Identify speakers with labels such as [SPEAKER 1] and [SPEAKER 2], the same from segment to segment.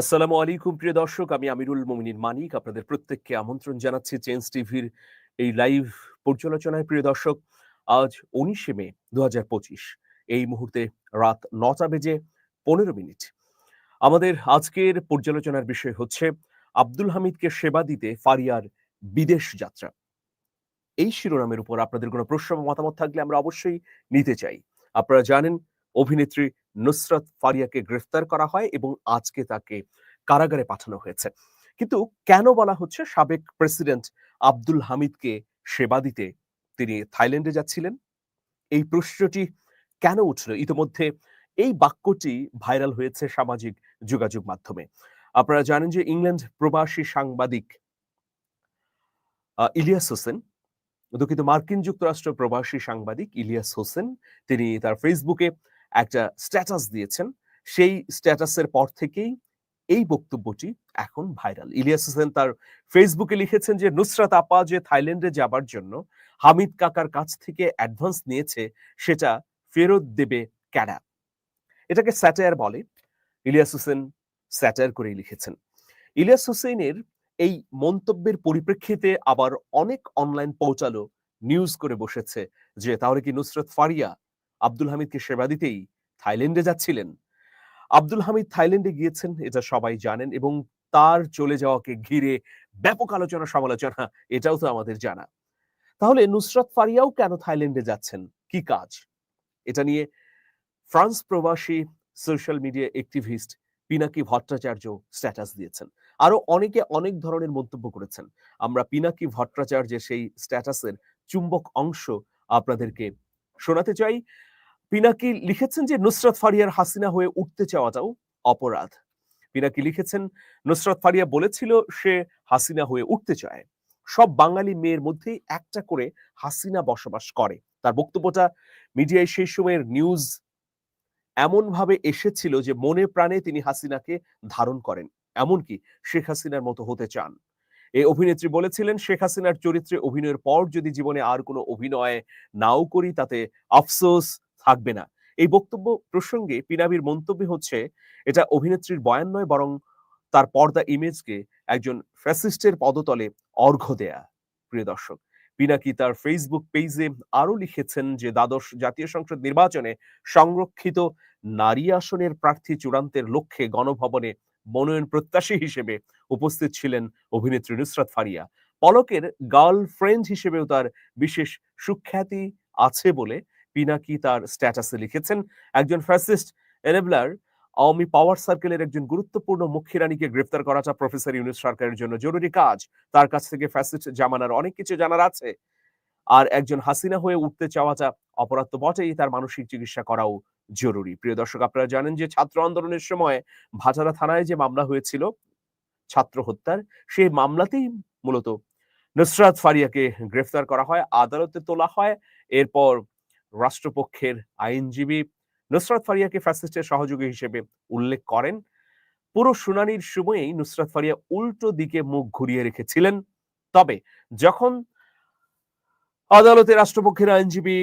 [SPEAKER 1] আসসালামু আলাইকুম, প্রিয় দর্শক। আমি আমিরুল মোমিনীর মানিক। আপনাদের প্রত্যেককে আমন্ত্রণ জানাচ্ছি চেঞ্জ টিভির এই লাইভ পর্যালোচনায়, প্রিয় দর্শক। আজ উনিশে মে দু হাজার পঁচিশ। এই মুহূর্তে রাত নটা বেজে পনেরো মিনিট। আমাদের আজকের পর্যালোচনার বিষয় হচ্ছে, আব্দুল হামিদকে সেবা দিতে ফারিয়ার বিদেশ যাত্রা। এই শিরোনামের উপর আপনাদের কোনো প্রশ্ন মতামত থাকলে আমরা অবশ্যই নিতে চাই। আপনারা জানেন, অভিনেত্রী নুসরাত ফারিয়াকে গ্রেফতার করা হয় এবং আজকে তাকে কারাগারে পাঠানো হয়েছে। কিন্তু কেন বলা হচ্ছে সাবেক প্রেসিডেন্ট আব্দুল হামিদকে সেবা দিতে তিনি থাইল্যান্ডে যাচ্ছিলেন? এই প্রশ্নটি কেন উঠল? ইতিমধ্যে এই বাক্যটি ভাইরাল হয়েছে সামাজিক যোগাযোগ মাধ্যমে। আপনারা জানেন যে ইংল্যান্ড প্রবাসী সাংবাদিক ইলিয়াস হোসেন, দুঃখিত, মার্কিন যুক্তরাষ্ট্র প্রবাসী সাংবাদিক ইলিয়াস হোসেন, তিনি তার ফেসবুকে একটা স্ট্যাটাস দিয়েছেন, সেই স্ট্যাটাসের পর থেকেই এই বক্তব্যটি এখন ভাইরাল ইলিয়াস হোসেন তার ফেসবুকে লিখেছেন যে, নুসরাত আপা যে থাইল্যান্ডে যাবার জন্য হামিদ কাকার কাছ থেকে অ্যাডভান্স নিয়েছে, সেটা ফেরত দেবে ক্যাডা। এটাকে স্যাটায়ার বলে। ইলিয়াস হোসেন স্যাটায়ার করে লিখেছেন। ইলিয়াস হোসেনের এই মন্তব্যের পরিপ্রেক্ষিতে আবার অনেক অনলাইন পৌঁছালো নিউজ করে বসেছে যে, তাহলে কি নুসরত ফারিয়া আব্দুল হামিদকে সেবা দিতেই থাইল্যান্ডে যাচ্ছিলেন। আব্দুল হামিদ থাইল্যান্ডে গিয়েছেন, এটা সবাই জানেন, এবং তার চলে যাওয়াকে ঘিরে ব্যাপক আলোচনা, সমালোচনা, এটাও তো আমাদের জানা। তাহলে নুসরাত ফারিয়াও কেন থাইল্যান্ডে যাচ্ছেন? কি কাজ? এটা নিয়ে ফ্রান্স প্রবাসী, social media activist Pinaki Bhattacharya status দিয়েছেন। আরও অনেকে অনেক ধরনের মন্তব্য করেছেন। আমরা পিনাকি ভট্টাচার্যের সেই স্ট্যাটাসের চুম্বক অংশ আপনাদেরকে শোনাতে চাই। পিনাকি লিখেছেন যে, নুসরাত ফারিয়ার হাসিনা হয়ে উঠতে চাওয়াটাও অপরাধ। পিনাকি লিখেছেন, নুসরাত ফারিয়া বলেছিল সে হাসিনা হয়ে উঠতে চায়। সব বাঙালি মেয়ের মধ্যেই একটা করে হাসিনা বসবাস করে। তার বক্তব্যটা মিডিয়ায় সেই সময়ের নিউজ এমন ভাবে এসেছিল যে, মনে প্রাণে তিনি হাসিনাকে ধারণ করেন। এমনকি শেখ হাসিনার মতো হতে চান। এই অভিনেত্রী বলেছিলেন, শেখ হাসিনার চরিত্রে অভিনয়ের পর যদি জীবনে আর কোনো অভিনয় নাও করি, তাতে আফসোস থাকবে না। এই বক্তব্য প্রসঙ্গে পিনাবির মন্তব্য হচ্ছে, এটা অভিনেত্রীর বয়ান নয়, বরং তার পর্দা ইমেজকে একজন ফ্যাসিস্টের পদতলে অর্ঘ্য দেয়া। প্রিয় দর্শক পিনাকি তার ফেসবুক পেজে আরও লিখেছেন যে, দ্বাদশ জাতীয় সংসদ নির্বাচনে সংরক্ষিত নারী আসনের প্রার্থী চূড়ান্তের লক্ষ্যে গণভবনে মনোনয়ন প্রত্যাশী হিসেবে উপস্থিত ছিলেন অভিনেত্রী নুসরাত ফারিয়া। পলকের গার্লফ্রেন্ড হিসেবেও তার বিশেষ সুখ্যাতি আছে বলে পিনাকি তার স্ট্যাটাসে লিখেছেন। একজন ফ্যাসিস্ট এনেবলার আওয়ামী পাওয়ার সার্কেলের একজন গুরুত্বপূর্ণ মুখ্য রানীকে গ্রেফতার করাটা প্রফেসর ইউনুস সরকারের জন্য। জরুরি কাজ। তার কাছ থেকে ফ্যাসিস্ট জামানার অনেক কিছু জানার আছে। আর একজন হাসিনা হয়ে উঠতে চাওয়াটা অপরাধ তো বটেই, তার মানসিক চিকিৎসা করাও জরুরি। প্রিয় দর্শক, আপনারা জানেন যে ছাত্র আন্দোলনের সময় ভাটারা থানায় যে মামলা হয়েছিল, ছাত্র হত্যার, সেই মামলাতেই মূলত নুসরাত ফারিয়াকে গ্রেফতার করা হয়, আদালতে তোলা হয়। এরপর রাষ্ট্রপক্ষের আইনজীবী নুসরাত ফারিয়াকে ফ্যাসিস্টের সহযোগী হিসেবে উল্লেখ করেন। পুরো শুনানির সময়েই নুসরাত ফারিয়া উল্টো দিকে মুখ ঘুরিয়ে রেখেছিলেন। তবে যখন আদালতে রাষ্ট্রপক্ষের আইনজীবী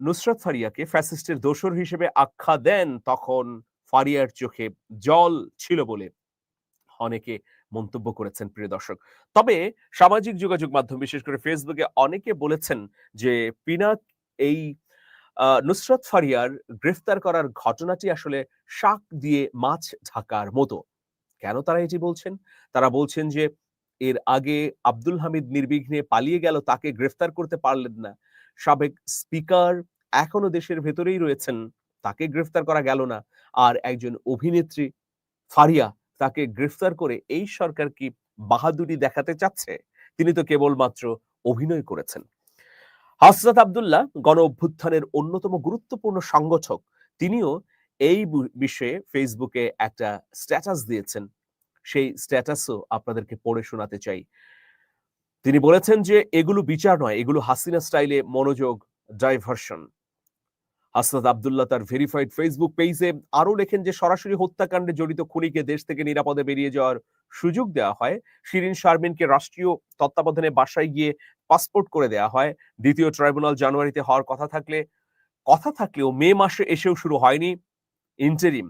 [SPEAKER 1] নুসরাত ফারিয়াকে ফ্যাসিস্টের দোসর হিসেবে আখ্যা দেন, তখন ফারিয়ার চোখে জল ছিল বলে অনেকে মন্তব্য করেছেন, প্রিয় দর্শক। তবে সামাজিক যোগাযোগ মাধ্যম, বিশেষ করে ফেসবুকে অনেকে বলেছেন যে পিনাক এই নুসরাত ফারিয়ার গ্রেফতার করার ঘটনাটি আসলে শাক দিয়ে মাছ ঢাকার মতো। কেন তারা এটি বলছেন? তারা বলছেন যে, এর আগে আব্দুল হামিদ নির্বিঘ্নে পালিয়ে গেল, তাকে গ্রেফতার করতে পারলেন না। সাবেক স্পিকার এখনও দেশের ভেতরেই রয়েছেন, তাকে গ্রেফতার করা গেল না। আর একজন অভিনেত্রী ফারিয়া তাকে গ্রেফতার করে এই সরকার কি বাহাদুরি দেখাতে চাচ্ছে? তিনি তো কেবলমাত্র অভিনয় করেছেন। হাসরাত আব্দুল্লাহ গণ অভ্যুত্থানের অন্যতম গুরুত্বপূর্ণ সংগঠক। তিনিও এই বিষয়ে ফেসবুকে একটা স্ট্যাটাস দিয়েছেন। সেই স্ট্যাটাসও আপনাদেরকে পড়ে শোনাতে চাই। তিনি বলেছেন যে, এগুলো বিচার নয়, এগুলো হাসিনা স্টাইলে মনোযোগ ডাইভার্সন হাসনাত আবদুল্লাহ তার ভেরিফাইড ফেসবুক পেজে আরও লেখেন যে, সরাসরি হত্যাকাণ্ডে জড়িত খুনিকে দেশ থেকে নিরাপদে বেরিয়ে যাওয়ার সুযোগ দেওয়া হয়। শিরিন শারমিনকে রাষ্ট্রীয় তত্ত্বাবধানে বাসায় গিয়ে পাসপোর্ট করে দেওয়া হয়। দ্বিতীয় ট্রাইব্যুনাল জানুয়ারিতে হওয়ার কথা থাকলে, কথা থাকলেও মে মাসে এসেও শুরু হয়নি। ইন্টারিম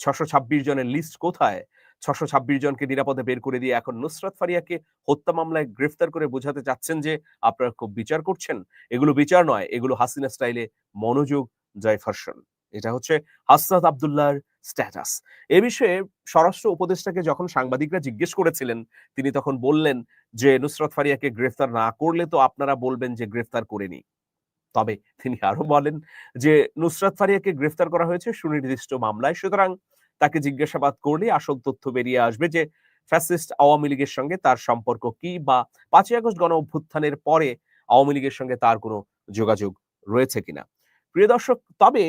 [SPEAKER 1] ছশো ছাব্বিশ জনের লিস্ট কোথায়? ছশো ছাব্বিশ জনকে নিরাপদে বের করে দিয়ে এখন নুসরাত ফারিয়াকে হত্যা মামলায় গ্রেফতার করে বোঝাতে চাচ্ছেন যে, আপনারা খুব বিচার করছেন। এগুলো বিচার নয়, এগুলো হাসিনা স্টাইলে মনোযোগ ডাইভার্সন এটা হচ্ছে হাসনাত আবদুল্লাহর স্ট্যাটাস এ বিষয়ে স্বরাষ্ট্র উপদেষ্টাকে যখন সাংবাদিকরা জিজ্ঞেস করেছিলেন, তিনি তখন বললেন যে, নুসরাত ফারিয়াকে গ্রেফতার না করলে তো আপনারা বলবেন যে, গ্রেফতার করেনি। তবে তিনি আরও বলেন যে, নুসরাত ফারিয়াকে গ্রেফতার করা হয়েছে সুনির্দিষ্ট মামলায়। সুতরাং তাকে জিজ্ঞাসাবাদ করলে আসল তথ্য বেরিয়ে আসবে যে, ফ্যাসিস্ট আওয়ামী লীগের সঙ্গে তার সম্পর্ক কি বা পাঁচই আগস্ট গণ অভ্যুত্থানের পরে আওয়ামী লীগের সঙ্গে তার কোনো যোগাযোগ রয়েছে কিনা। প্রিয় দর্শক, তবে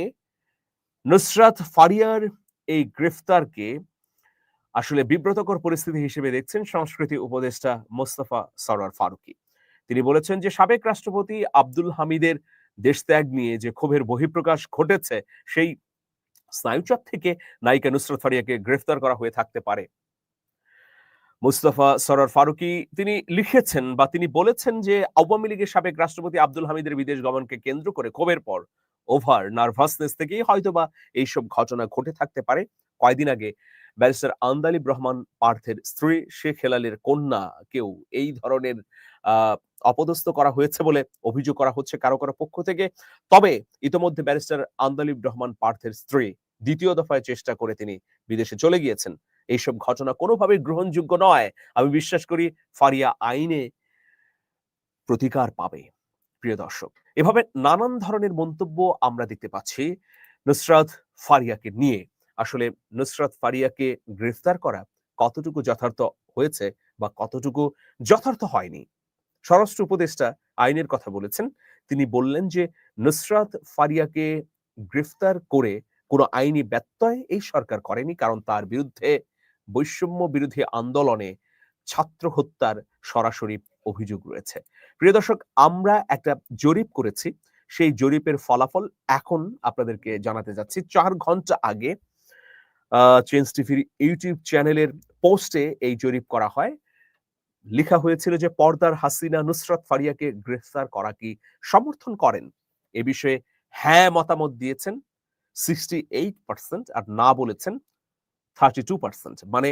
[SPEAKER 1] নুসরাত ফারিয়ার এই গ্রেফতারকে আসলে বিব্রতকর পরিস্থিতি হিসেবে দেখছেন সংস্কৃতি উপদেষ্টা মোস্তফা সরার ফারুকি। তিনি বলেছেন যে, সাবেক রাষ্ট্রপতি আব্দুল হামিদের দেশত্যাগ নিয়ে যে ক্ষোভের বহিঃপ্রকাশ ঘটেছে, সেই স্নায়ুচাপ থেকে নায়িকা নুসরত ফারিয়াকে গ্রেফতার করা হয়ে থাকতে পারে। মুস্তফা সরার ফারুকি, তিনি লিখেছেন বা তিনি বলেছেন যে, আওয়ামী লীগের সাবেক রাষ্ট্রপতি আব্দুল হামিদের বিদেশ গমনকে কেন্দ্র করে ক্ষোভের পর ওভার নার্ভাসনেস থেকেই হয়তোবা এইসব ঘটনা ঘটে থাকতে পারে। কয়দিন আগে ব্যারিস্টার আন্দালিব রহমান পার্থের স্ত্রী শেখ হেলালের কন্যা কেউ এই ধরনের অপদস্থ করা হয়েছে বলে অভিযোগ করা হচ্ছে কারও কারও পক্ষ থেকে। তবে ইতোমধ্যে ব্যারিস্টার আন্দালিব রহমান পার্থের স্ত্রী দ্বিতীয় দফায় চেষ্টা করে তিনি বিদেশে চলে গিয়েছেন। এইসব ঘটনা কোনোভাবেই গ্রহণযোগ্য নয়। আমি বিশ্বাস করি ফারিয়া আইনে প্রতিকার পাবে। প্রিয় দর্শক এভাবে নানান ধরনের মন্তব্য আমরা দেখতে পাচ্ছি নুসরাত ফারিয়াকে নিয়ে। আসলে নুসরাত ফারিয়াকে গ্রেফতার করা কতটুকু যথার্থ হয়েছে বা কতটুকু যথার্থ হয়নি? স্বরাষ্ট্র উপদেষ্টা আইনের কথা বলেছেন। তিনি বললেন যে নুসরাত ফারিয়াকে গ্রেফতার করে কোনো আইনি ব্যত্যয় এই সরকার করেনি কারণ তার বিরুদ্ধে বৈষম্য বিরোধী আন্দোলনে ছাত্র হত্যার সরাসরি অভিযোগ রয়েছে। প্রিয় দর্শক, আমরা একটা জরিপ করেছি। সেই জরিপের ফলাফল এখন আপনাদেরকে জানাতে যাচ্ছি। চার ঘণ্টা আগে চেঞ্জ টিভির ইউটিউব চ্যানেলের পোস্টে এই জরিপ করা হয়। লেখা হয়েছিল যে, পর্দার হাসিনা, নুসরত ফারিয়াকে গ্রেফতার করা কি সমর্থন করেন? এ বিষয়ে হ্যাঁ মতামত দিয়েছেন। সিক্সটি এইট পার্সেন্ট আর না বলেছেন থার্টি টু পার্সেন্ট মানে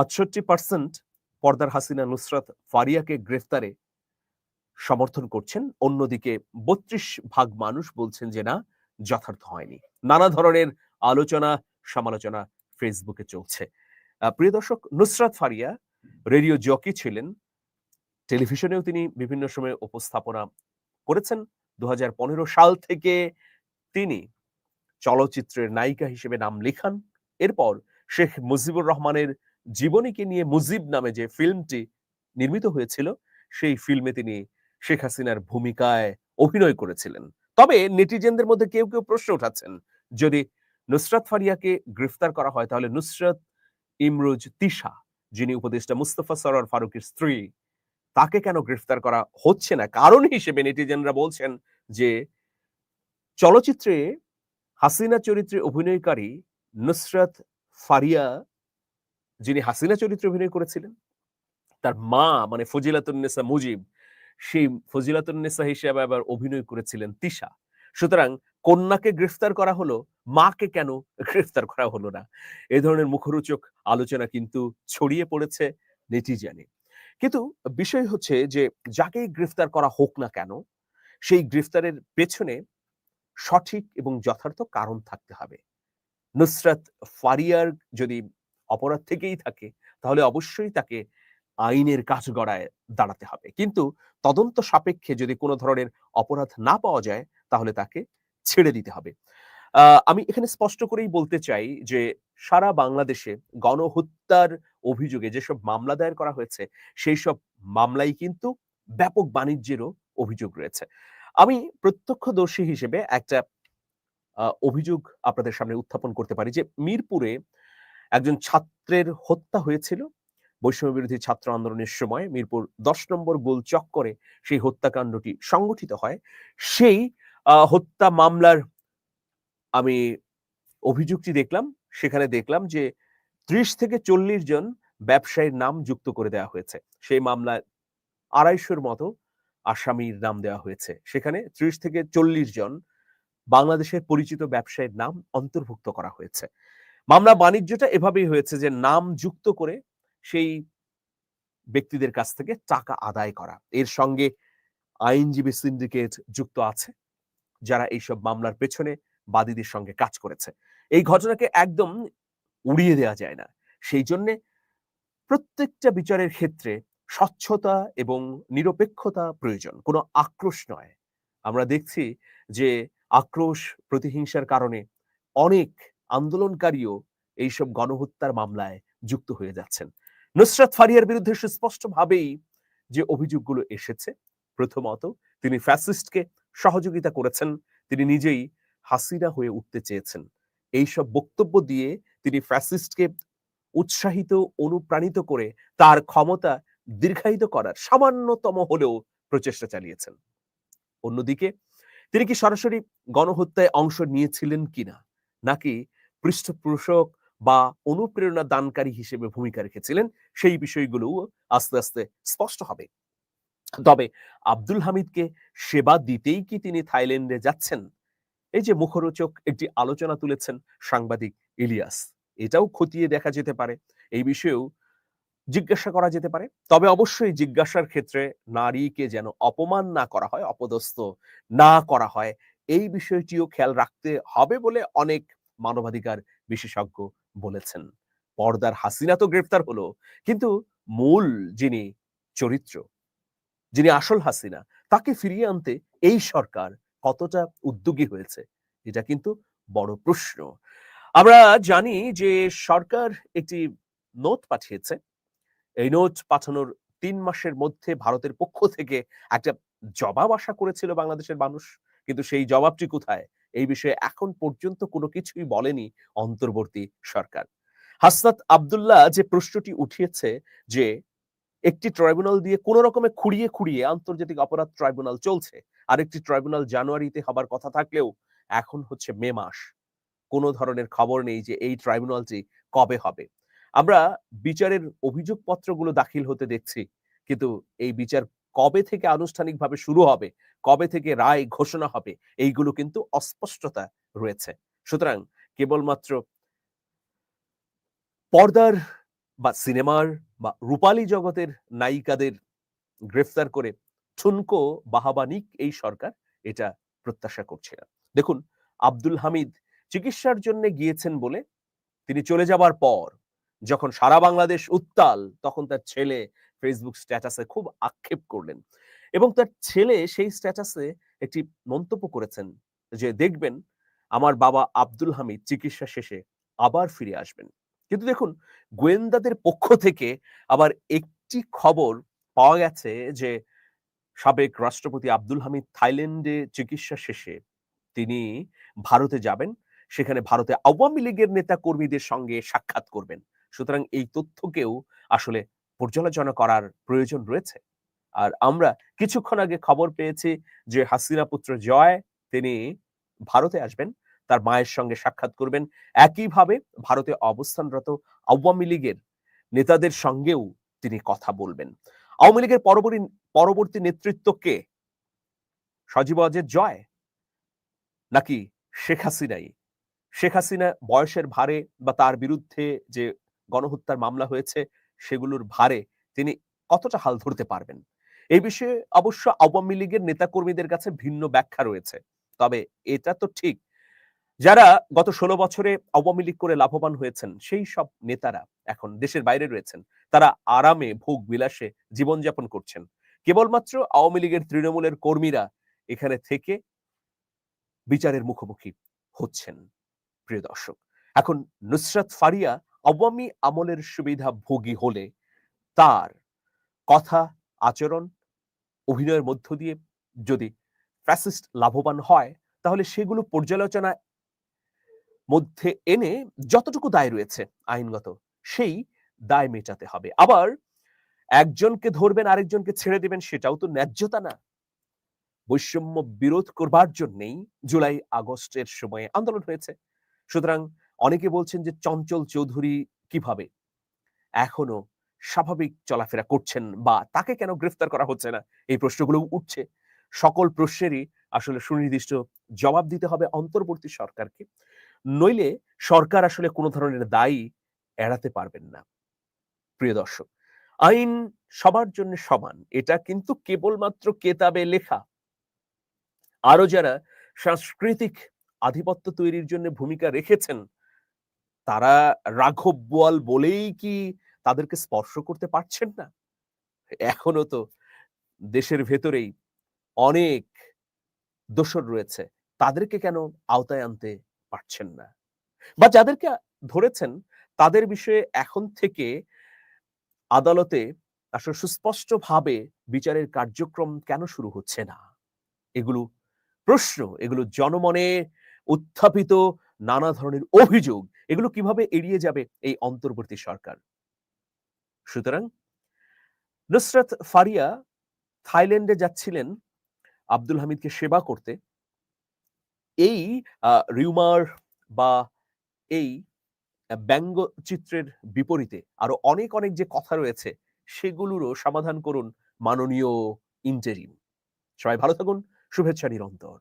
[SPEAKER 1] আটষট্টি পার্সেন্ট পর্দার হাসিনা নুসরত ফারিয়াকে গ্রেফতারে সমর্থন করছেন। অন্যদিকে বত্রিশ ভাগ মানুষ বলছেন যে না, যথার্থ হয়নি। নানা ধরনের আলোচনা, সমালোচনা ফেসবুকে চলছে। প্রিয় দর্শক, নুসরাত ফারিয়া রেডিও জকি ছিলেন। টেলিভিশনেও তিনি বিভিন্ন সময় উপস্থাপনা করেছেন। দু হাজার পনেরো সাল থেকে তিনি চলচ্চিত্রের নায়িকা হিসেবে নাম লেখান। এরপর শেখ মুজিবুর রহমানের জীবনীকে নিয়ে মুজিব নামে যে ফিল্মটি নির্মিত হয়েছিল, সেই ফিল্মে তিনি শেখ হাসিনার ভূমিকায় অভিনয় করেছিলেন। তবে নেটিজেনদের মধ্যে কেউ কেউ প্রশ্ন উঠাচ্ছেন, যদি নুসরাত ফারিয়াকে গ্রেফতার করা হয়, তাহলে নুসরাত ইমরুজ তিশা, যিনি উপদেষ্টা মুস্তফা সরার ফারুকের স্ত্রী, তাকে কেন গ্রেফতার করা হচ্ছে না? কারণ হিসেবে নেটিজেনরা বলছেন যে, চলচ্চিত্রে হাসিনা চরিত্রে অভিনয়কারী নুসরাত ফারিয়া যিনি হাসিনা চরিত্রে অভিনয় করেছিলেন, তার মা মানে ফজিলাতুন্নেসা মুজিব, সেই ফজিলাতুন্নেসা হিসেবে আবার অভিনয় করেছিলেন তিশা। সুতরাং কন্যাকে গ্রেফতার করা হলো, মাকে কেন গ্রেফতার করা হলো না? এ ধরনের মুখরোচক আলোচনা কিন্তু ছড়িয়ে পড়েছে নেটিজানে। কিন্তু বিষয় হচ্ছে যে যাকে গ্রেফতার করা হোক না কেন, সেই গ্রেফতারের পেছনে সঠিক এবং যথার্থ কারণ থাকতে হবে। নুসরাত ফারিয়ার যদি অপরাধ থেকেই থাকে, তাহলে অবশ্যই তাকে আইনের কাঠগড়ায় দাঁড়াতে হবে। কিন্তু তদন্ত সাপেক্ষে যদি কোনো ধরনের অপরাধ না পাওয়া যায়, তাহলে তাকে ছেড়ে দিতে হবে। আমি এখানে স্পষ্ট করেই বলতে চাই যে, সারা বাংলাদেশে গণহত্যার অভিযোগে যেসব মামলা দায়ের করা হয়েছে, সেই সব মামলাই কিন্তু ব্যাপক বাণিজ্যেরও অভিযোগ রয়েছে। আমি প্রত্যক্ষদর্শী হিসেবে একটা অভিযোগ আপনাদের সামনে উত্থাপন করতে পারি যে, মিরপুরে একজন ছাত্রের হত্যা হয়েছিল। বৈষম্য বিরোধী ছাত্র আন্দোলনের সময় মিরপুর দশ নম্বর গোল চক্করে সেই হত্যাকাণ্ডটি সংগঠিত হয়। সেই হত্যা মামলার আমি অভিযোগটি দেখলাম। সেখানে দেখলাম যে ত্রিশ থেকে চল্লিশ জন ব্যবসায়ীর নাম যুক্ত করে দেওয়া হয়েছে। সেই মামলায় আড়াইশোর মতো আসামির নাম দেওয়া হয়েছে। সেখানে ত্রিশ থেকে চল্লিশ জন বাংলাদেশের পরিচিত ব্যবসায়ীর নাম অন্তর্ভুক্ত করা হয়েছে। মামলা বাণিজ্যটা এভাবেই হয়েছে যে নাম যুক্ত করে সেই ব্যক্তিদের কাছ থেকে টাকা আদায় করা। এর সঙ্গে আইনজীবী সিন্ডিকেট যুক্ত আছে, যারা এইসব মামলার পেছনে বাদীদের সঙ্গে কাজ করেছে। এই ঘটনাকে একদম উড়িয়ে দেওয়া যায় না। সেই জন্যে প্রত্যেকটা বিচারের ক্ষেত্রে স্বচ্ছতা এবং নিরপেক্ষতা প্রয়োজন, কোনো আক্রোশ নয়। আমরা দেখছি যে আক্রোশ, প্রতিহিংসার কারণে অনেক আন্দোলনকারীও এইসব গণহত্যার মামলায় যুক্ত হয়ে যাচ্ছেন। নুসরাত ফারিয়ার বিরুদ্ধে সুস্পষ্টভাবেই যে অভিযোগগুলো এসেছে, প্রথমত তিনি ফ্যাসিস্টকে সহযোগিতা করেছেন, তিনি নিজেই হাসিনা হয়ে উঠতে চেয়েছেন। এইসব বক্তব্য দিয়ে তিনি ফ্যাসিস্টকে উৎসাহিত, অনুপ্রাণিত করে তার ক্ষমতা দীর্ঘায়িত করার সামান্যতম হলেও প্রচেষ্টা চালিয়েছেন। অন্যদিকে তিনি কি সরাসরি গণহত্যায় অংশ নিয়েছিলেন কিনা, নাকি পৃষ্ঠপোষক বা অনুপ্রেরণা দানকারী হিসেবে ভূমিকা রেখেছিলেন, সেই বিষয়গুলো আস্তে আস্তে স্পষ্ট হবে। তবে আব্দুল হামিদকে সেবা দিতেই কি তিনি থাইল্যান্ডে যাচ্ছেন? এই যে মুখরোচক একটি আলোচনা তুলেছেন সাংবাদিক ইলিয়াস, এটাও খতিয়ে দেখা যেতে পারে। এই বিষয়েও জিজ্ঞাসা করা যেতে পারে। তবে অবশ্যই জিজ্ঞাসার ক্ষেত্রে নারীকে যেন অপমান না করা হয়, অপদস্থ না করা হয়, এই বিষয়টিও খেয়াল রাখতে হবে বলে অনেক মানবাধিকার বিশেষজ্ঞ বলেছেন। পর্দার হাসিনা তো গ্রেফতার হলো, কিন্তু মূল যিনি চরিত্র, যিনি আসল হাসিনা, তাকে ফিরিয়ে আনতে এই সরকার কতটা উদ্যোগী হয়েছে, এটা কিন্তু বড় প্রশ্ন। আমরা জানি যে সরকার একটি নোট পাঠিয়েছে। এই নোট পাঠানোর তিন মাসের মধ্যে ভারতের পক্ষ থেকে একটা জবাব আশা করেছিল বাংলাদেশের মানুষ, কিন্তু সেই জবাবটি কোথায়? এই বিষয়ে এখন পর্যন্ত কোনো কিছুই বলেনি অন্তর্বর্তী সরকার। হাসনাত আবদুল্লাহ যে প্রশ্নটি উঠিয়েছে যে একটি ট্রাইব্যুনাল দিয়ে কোন রকমে খুঁড়িয়ে খুঁড়িয়ে আন্তর্জাতিক অপরাধ ট্রাইব্যুনাল চলছে আরেকটি ট্রাইব্যুনাল জানুয়ারিতে হবার কথা থাকলেও এখন হচ্ছে মে মাস। কোনো ধরনের খবর নেই যে এই ট্রাইব্যুনালটি কবে হবে। আমরা বিচারের অভিযোগপত্রগুলো দাখিল হতে দেখছি, কিন্তু এই বিচার কবে থেকে আনুষ্ঠানিকভাবে শুরু হবে কবে থেকে রায় ঘোষণা হবে, এইগুলো কিন্তু অস্পষ্টতা রয়েছে। সুতরাং কেবলমাত্র পর্দার বা সিনেমার বা রূপালী জগতের নায়িকাদের গ্রেফতার করে ঠুনকো বাহাবানিক এই সরকার এটা প্রত্যাশা করছে না। দেখুন, আব্দুল হামিদ চিকিৎসার জন্য গিয়েছেন বলে তিনি চলে যাবার পর যখন সারা বাংলাদেশ উত্তাল, তখন তার ছেলে ফেসবুক স্ট্যাটাসে খুব আক্ষেপ করলেন। এবং তার ছেলে সেই স্ট্যাটাসে একটি মন্তব্য করেছেন যে, দেখবেন, আমার বাবা আব্দুল হামিদ চিকিৎসা শেষে আবার ফিরে আসবেন। কিন্তু দেখুন, গোয়েন্দাদের পক্ষ থেকে আবার একটি খবর পাওয়া গেছে যে, সাবেক রাষ্ট্রপতি আব্দুল হামিদ থাইল্যান্ডে চিকিৎসা শেষে তিনি ভারতে যাবেন। সেখানে ভারতে আওয়ামী লীগের নেতা কর্মীদের সঙ্গে সাক্ষাৎ করবেন। সুতরাং এই তথ্যকেও আসলে পর্যালোচনা করার প্রয়োজন রয়েছে। আর আমরা কিছুক্ষণ আগে খবর পেয়েছি যে হাসিনা পুত্র জয়, তিনি ভারতে আসবেন, তার মায়ের সঙ্গে সাক্ষাৎ করবেন। একইভাবে ভারতে অবস্থানরত আওয়ামী লীগের নেতাদের সঙ্গেও তিনি কথা বলবেন। আওয়ামী লীগের পরবর্তী পরবর্তী নেতৃত্বকে সজীব অজের জয়? নাকি শেখ হাসিনাই? শেখ হাসিনা বয়সের ভারে বা তার বিরুদ্ধে যে গণহত্যার মামলা হয়েছে, সেগুলোর ভারে তিনি কতটা হাল ধরতে পারবেন? এই বিষয়ে অবশ্য আওয়ামী লীগের নেতাকর্মীদের কাছে ভিন্ন ব্যাখ্যা রয়েছে। তবে এটা তো ঠিক। যারা গত ষোলো বছরে আওয়ামী লীগ করে লাভবান হয়েছেন, সেই সব নেতারা এখন দেশের বাইরে রয়েছেন। তারা আরামে, ভোগ বিলাসে জীবনযাপন করছেন। কেবলমাত্র আওয়ামী লীগের তৃণমূলের কর্মীরা এখানে থেকে বিচারের মুখোমুখি হচ্ছেন, প্রিয় দর্শক। এখন নুসরাত ফারিয়া আওয়ামী আমলের সুবিধা ভোগী হলে তার কথা আচরণ, অভিনয়ের মধ্য দিয়ে যদি ফ্যাসিস্ট লাভবান হয়, তাহলে সেগুলো পর্যালোচনা মধ্যে এনে যতটুকু দায় রয়েছে আইনগত, সেই দায় মেটাতে হবে। আবার একজনকে ধরবেন, আরেকজনকে ছেড়ে দেবেন, সেটাও তো ন্যায্যতা না। বৈষম্য বিরোধ করবার জন্যই জুলাই আগস্টের সময়ে আন্দোলন হয়েছে। সুতরাং অনেকে বলছেন যে চঞ্চল চৌধুরী কীভাবে? এখনও স্বাভাবিক চলাফেরা করছেন বা তাকে কেন গ্রেফতার করা হচ্ছে না? এই প্রশ্নগুলো উঠছে। সকল প্রশ্নেরই আসলে সুনির্দিষ্ট জবাব দিতে হবে অন্তর্বর্তী সরকারকে। নইলে সরকার আসলে কোনো ধরনের দায়ী এড়াতে পারবেন না। প্রিয় দর্শক, আইন সবার জন্য সমান। এটা কিন্তু কেবলমাত্র কেতাবে লেখা। আরও যারা সাংস্কৃতিক আধিপত্য তৈরির জন্য ভূমিকা রেখেছেন, তারা রাঘব বোয়াল বলেই কি তাদেরকে স্পর্শ করতে পারছেন না। এখনও তো দেশের ভেতরেই অনেক দোষর রয়েছে। তাদেরকে কেন আওতায় আনতে পারছেন না? বা যাদেরকে ধরেছেন, তাদের বিষয়ে এখন থেকে আদালতে আসলে সুস্পষ্টভাবে বিচারের কার্যক্রম কেন শুরু হচ্ছে না? এগুলো প্রশ্ন, এগুলো জনমনে উত্থাপিত নানা ধরনের অভিযোগ, এগুলো কীভাবে এড়িয়ে যাবে এই অন্তর্বর্তী সরকার? সুতরাং নুসরাত ফারিয়া থাইল্যান্ডে যাচ্ছিলেন আব্দুল হামিদকে সেবা করতে। এই রিউমার বা এই ব্যঙ্গচিত্রের বিপরীতে আরও অনেক অনেক যে কথা রয়েছে সেগুলোরও সমাধান করুন মাননীয় ইন্টারিম। সবাই ভালো থাকুন, শুভেচ্ছা নিরন্তর।